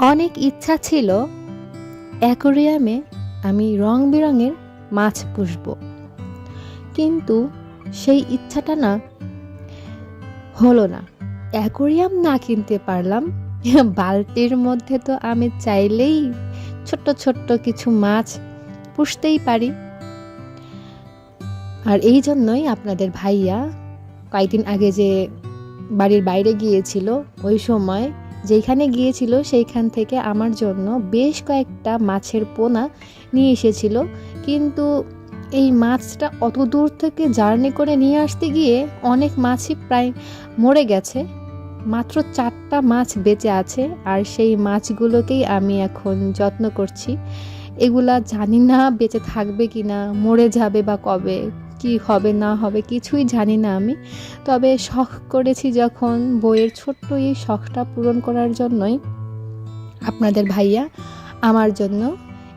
অনেক ইচ্ছা ছিল, অ্যাকোরিয়ামে আমি রং বেরঙের মাছ পুষব। কিন্তু সেই ইচ্ছাটা না, হলো না। অ্যাকোরিয়াম না কিনতে পারলাম, বালতির মধ্যে তো আমি চাইলেই ছোট্ট ছোট্ট কিছু মাছ পুষতেই পারি। আর এই জন্যই আপনাদের ভাইয়া কয়েকদিন আগে যে বাড়ির বাইরে গিয়েছিল, ওই সময় যেখানে গিয়েছিল, সেইখান থেকে আমার জন্য বেশ কয়েকটা মাছের পোনা নিয়ে এসেছিল। কিন্তু এই মাছটা অত দূর থেকে জার্নি করে নিয়ে আসতে গিয়ে অনেক মাছই প্রায় মরে গেছে। মাত্র চারটা মাছ বেঁচে আছে আর সেই মাছগুলোকেই আমি এখন যত্ন করছি। এগুলা জানি না বেঁচে থাকবে কি না মরে যাবে বা কবে। কি হবে, না হবে কিছুই জানি না আমি। তবে শখ করেছি যখন বইয়ের ছোট্ট এই শখটা পূরণ করার জন্যই। আপনাদের ভাইয়া, আমার জন্য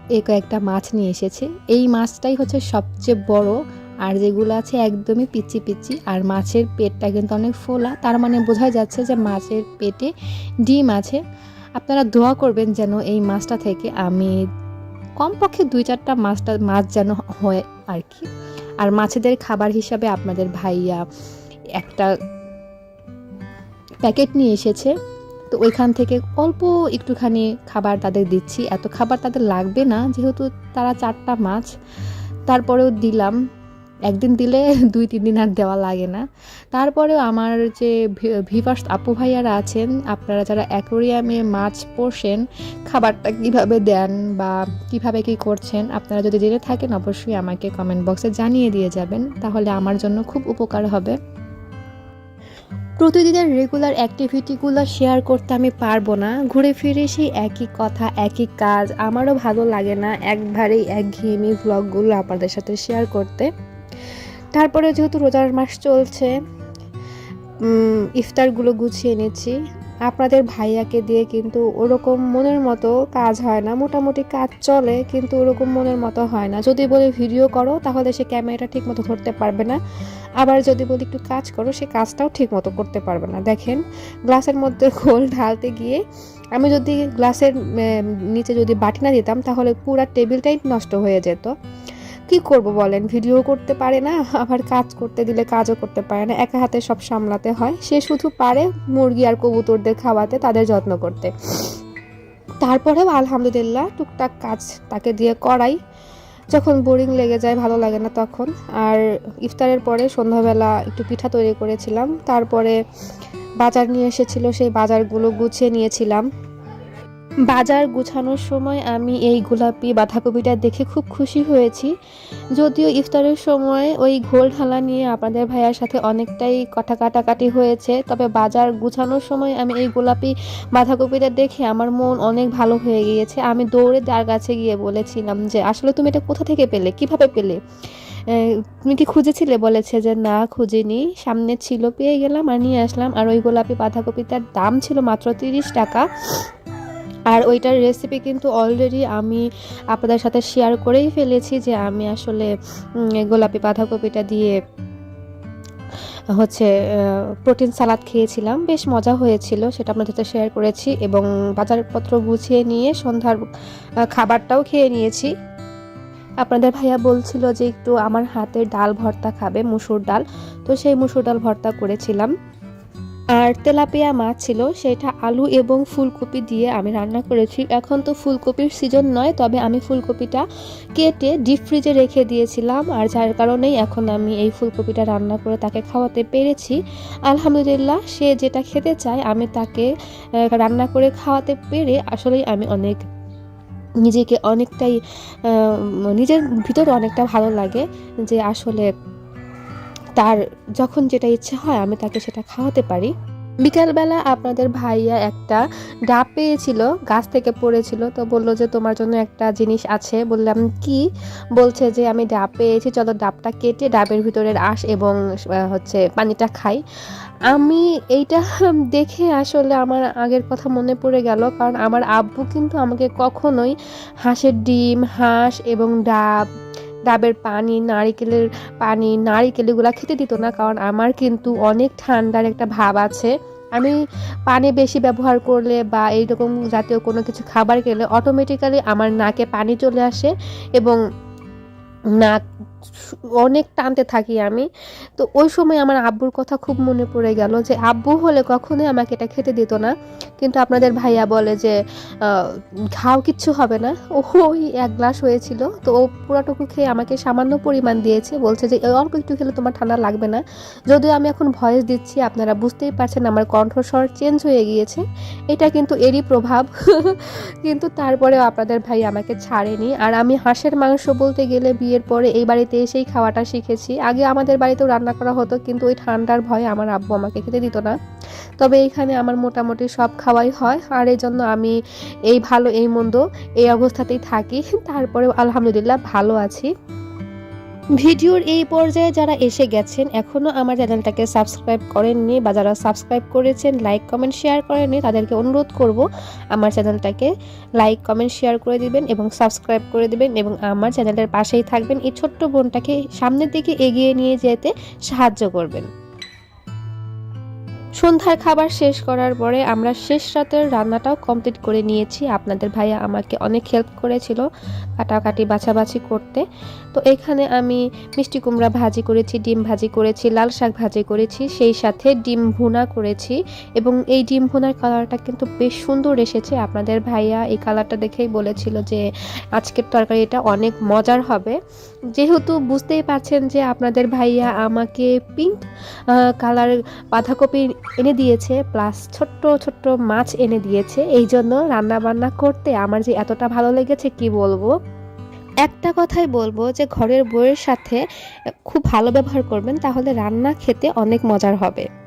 এ কয়েকটা মাছ নিয়ে এসেছে। এই মাছটাই হচ্ছে সবচেয়ে বড় আর যেগুলো আছে একদমই পিচি পিচি। আর মাছের পেটটা কিন্তু অনেক ফোলা। তার মানে বোঝা যাচ্ছে যে মাছের পেটে ডিম আছে। আপনারা দোয়া করবেন যেন এই মাছটা থেকে আমি কমপক্ষে দুই চারটা মাছটা, মাছ যেন হয় আর কি। আর মাছেদের খাবার হিসাবে আপনাদের ভাইয়া একটা প্যাকেট নিয়ে এসেছে। তো ওইখান থেকে অল্প একটুখানি খাবার তাদের দিচ্ছি। এত খাবার তাদের লাগবে না, যেহেতু তারা চারটা মাছ। তারপরেও দিলাম। একদিন দিলে দুই, তিন দিন আর দেওয়া লাগে না। তারপরেও আমার যে ভিভার্স আপু ভাইয়ারা আছেন, আপনারা যারা অ্যাকোরিয়ামে মাছ পোষেন, খাবারটা কীভাবে দেন বা কীভাবে কি করছেন, আপনারা যদি জেনে থাকেন, অবশ্যই আমাকে কমেন্ট বক্সে জানিয়ে দিয়ে যাবেন। তাহলে আমার জন্য খুব উপকার হবে। প্রতিদিনের রেগুলার অ্যাক্টিভিটিগুলো শেয়ার করতে আমি পারব না। ঘুরে ফিরে সেই একই কথা, একই কাজ, আমারও ভালো লাগে না একবারেই একঘেয়েমি ভ্লগগুলো আপনাদের সাথে শেয়ার করতে। তারপরে যেহেতু রোজার মাস চলছে ইফতারগুলো গুছিয়ে নিচ্ছি। আপনাদের ভাইয়াকে দিয়ে কিন্তু ওরকম মনের মতো কাজ হয় না, মোটামুটি কাজ চলে, কিন্তু ওরকম মনের মতো হয় না। যদি বলি ভিডিও করো, তাহলে সে ক্যামেরাটা ঠিক মতো ধরতে পারবে না। আবার যদি বলি একটু কাজ করো, সে কাজটাও ঠিক মতো করতে পারবে না। দেখেন, গ্লাসের মধ্যে ঘোল ঢালতে গিয়ে আমি যদি গ্লাসের নিচে যদি বাটি না দিতাম, তাহলে পুরা টেবিলটাই নষ্ট হয়ে যেত। কি করব বলেন? ভিডিও করতে পারে না, আবার কাজ করতে দিলে কাজও করতে পারে না। একা হাতে সব সামলাতে হয়। সে শুধু পারে মুরগি আর কবুতরদের খাওয়াতে, তাদের যত্ন করতে। তারপরেও আলহামদুলিল্লাহ টুকটাক কাজ তাকে দিয়ে করাই। যখন বোরিং লেগে যায়, ভালো লাগে না তখন। আর ইফতারের পরে সন্ধ্যাবেলা একটু পিঠা তৈরি করেছিলাম। তারপরে বাজার নিয়ে এসেছিল, সেই বাজারগুলো গুছিয়ে নিয়েছিলাম। বাজার গুছানোর সময় আমি এই গোলাপি বাঁধাকপিটা দেখে খুব খুশি হয়েছি। যদিও ইফতারের সময় ওই ঘোল ঢালা নিয়ে আপনাদের ভাইয়ার সাথে অনেকটাই কথা কাটাকাটি হয়েছে, তবে বাজার গুছানোর সময় আমি এই গোলাপি বাঁধাকপিটা দেখে আমার মন অনেক ভালো হয়ে গিয়েছে। আমি দৌড়ে তার কাছে গিয়ে বলেছিলাম যে, আসলে তুমি এটা কোথা থেকে পেলে? কীভাবে পেলে? তুমি কি খুঁজেছিলে? বলেছে যে, না, খুঁজিনি। সামনে ছিল, পেয়ে গেলাম আর নিয়ে আসলাম। আর ওই গোলাপি বাঁধাকপিটার দাম ছিল মাত্র তিরিশ টাকা। আর ওইটার রেসিপি কিন্তু অলরেডি আমি আপনাদের সাথে শেয়ার করেই ফেলেছি যে আমি আসলে গোলাপি বাঁধাকপিটা দিয়ে, হচ্ছে প্রোটিন সালাদ খেয়েছিলাম। বেশ মজা হয়েছিল, সেটা আপনাদের সাথে শেয়ার করেছি এবং বাজারপত্র গুছিয়ে নিয়ে সন্ধ্যার খাবারটাও খেয়ে নিয়েছি। আপনাদের ভাইয়া বলছিল যে একটু আমার হাতের ডাল ভর্তা খাবে, মুসুর ডাল। তো সেই মুসুর ডাল ভর্তা করেছিলাম। আর তেলাপিয়া মাছ ছিল, সেটা আলু এবং ফুলকপি দিয়ে আমি রান্না করেছি। এখন তো ফুলকপির সিজন নয়, তবে আমি ফুলকপিটা কেটে ডিপ ফ্রিজে রেখে দিয়েছিলাম, আর যার কারণেই এখন আমি এই ফুলকপিটা রান্না করে তাকে খাওয়াতে পেরেছি। আলহামদুলিল্লাহ, সে যেটা খেতে চায়, আমি তাকে রান্না করে খাওয়াতে পেরে আসলেই আমি অনেক, নিজেকে অনেকটাই নিজের ভিতরে অনেকটা ভালো লাগে যে আসলে তার যখন যেটা ইচ্ছে হয় আমি তাকে সেটা খাওয়াতে পারি। বিকালবেলা আপনাদের ভাইয়া একটা ডাব পেয়েছিল, গাছ থেকে পড়েছিল, তো বলল যে, তোমার জন্য একটা জিনিস আছে। বললাম, কি? বলছে যে, আমি ডাব পেয়েছি, চলো ডাবটা কেটে ডাবের ভিতরের আঁশ এবং হচ্ছে পানিটা খাই। আমি এইটা দেখে আসলে আমার আগের কথা মনে পড়ে গেল, কারণ আমার আব্বু কিন্তু আমাকে কখনোই হাঁসের ডিম, হাঁস এবং ডাব ডাবের পানি, নারিকেলের পানি নারিকেল এগুলো খেতে দিত না, কারণ আমার কিন্তু অনেক ঠান্ডার একটা ভাব আছে। আমি পানি বেশি ব্যবহার করলে বা এইরকম জাতীয় কোনো কিছু খাবার খেলে অটোমেটিক্যালি আমার নাকে পানি চলে আসে এবং নাক অনেক টানতে থাকি আমি। তো ওই সময় আমার আব্বুর কথা খুব মনে পড়ে গেল যে, আব্বু হলে কখনোই আমাকে এটা খেতে দিত না। কিন্তু আপনাদের ভাইয়া বলে যে খাও, কিচ্ছু হবে না। ওই এক গ্লাস হয়েছিল। তো ও পুরাটুকু খেয়ে আমাকে সামান্য পরিমাণ দিয়েছে। বলছে যে অল্প একটু খেলে তোমার ঠান্ডা লাগবে না। যদিও আমি এখন ভয়েস দিচ্ছি, আপনারা বুঝতেই পারছেন আমার কণ্ঠস্বর চেঞ্জ হয়ে গিয়েছে। এটা কিন্তু এরই প্রভাব। কিন্তু তারপরেও আপনাদের ভাই আমাকে ছাড়েনি। আর আমি হাঁসের মাংস বলতে গেলে বিয়ের পরে এই বাড়িতে এসেই খাওয়াটা শিখেছি। আগে আমাদের বাড়িতেও রান্না করা হতো, কিন্তু ওই ঠান্ডার ভয়ে আমার আব্বু আমাকে খেতে দিত না। তবে এইখানে আমার মোটামুটি সব খাওয়াই হয়, আর এই জন্য আমি এই ভালো, এই মন্দ এই অবস্থাতেই থাকি। তারপরেও আলহামদুলিল্লাহ ভালো আছি। ভিডিওর এই পর্যায়ে যারা এসে গেছেন এখনও আমার চ্যানেলটাকে সাবস্ক্রাইব করেননি বা যারা সাবস্ক্রাইব করেছেন, লাইক, কমেন্ট, শেয়ার করেননি, তাদেরকে অনুরোধ করব আমার চ্যানেলটাকে লাইক, কমেন্ট, শেয়ার করে দিবেন এবং সাবস্ক্রাইব করে দিবেন এবং আমার চ্যানেলের পাশেই থাকবেন। এই ছোট্ট বোনটাকে সামনের দিকে এগিয়ে নিয়ে যেতে সাহায্য করবেন। সন্ধ্যার খাবার শেষ করার পরে আমরা শেষ রাতের রান্নাটাও কমপ্লিট করে নিয়েছি। আপনাদের ভাইয়া আমাকে অনেক হেল্প করেছিল কাটাকাটি, বাছাবাছি করতে। তো এখানে আমি মিষ্টি কুমড়া ভাজি করেছি, ডিম ভাজি করেছি, লাল শাক ভাজি করেছি, সেই সাথে ডিম ভুনা করেছি এবং এই ডিম ভুনার কালারটা কিন্তু বেশ সুন্দর এসেছে। আপনাদের ভাইয়া এই কালারটা দেখেই বলেছিল যে আজকের তরকারিটা অনেক মজার হবে। যেহেতু বুঝতেই পারছেন যে আপনাদের ভাইয়া আমাকে পিঙ্ক কালার বাঁধাকপি এনে দিয়েছে প্লাস ছোট্ট ছোট্ট মাছ এনে দিয়েছে। এই জন্য রান্নাবান্না করতে আমার যে এতটা ভালো লেগেছে, কি বলব? একটা কথাই বলব যে, ঘরের বইয়ের সাথে খুব ভালো ব্যবহার করবেন, তাহলে রান্না খেতে অনেক মজার হবে।